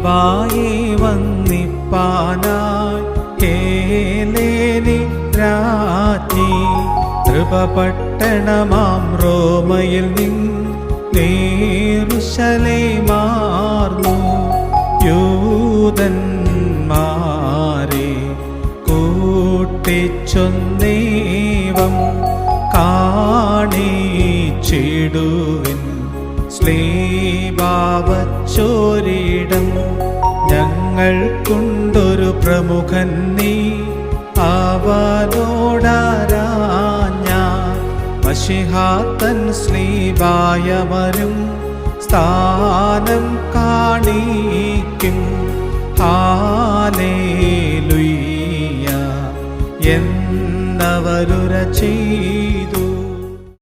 സ്ലീബായെ വന്നിപ്പാനായി. ഹേലേനി രാജ്ഞി കൃപപട്ടണമാം റോമയിൽ നിന്നേറുശലേ മാർന്നു യൂതന്മാരെ കൂട്ടിച്ചൊന്നേവം കാണിച്ചിടുവിൻ. ശ്ലീഭാവച്ചോരിടം ഞങ്ങൾക്കുണ്ടൊരു പ്രമുഖൻ നീ. അവനോടാരാഞ്ഞ മഷിഹാത്തൻ ശ്ലീബായമരും സ്ഥാനം കാണിക്കും. ഹാലേലുയ്യ എന്നവരുര ചെയ്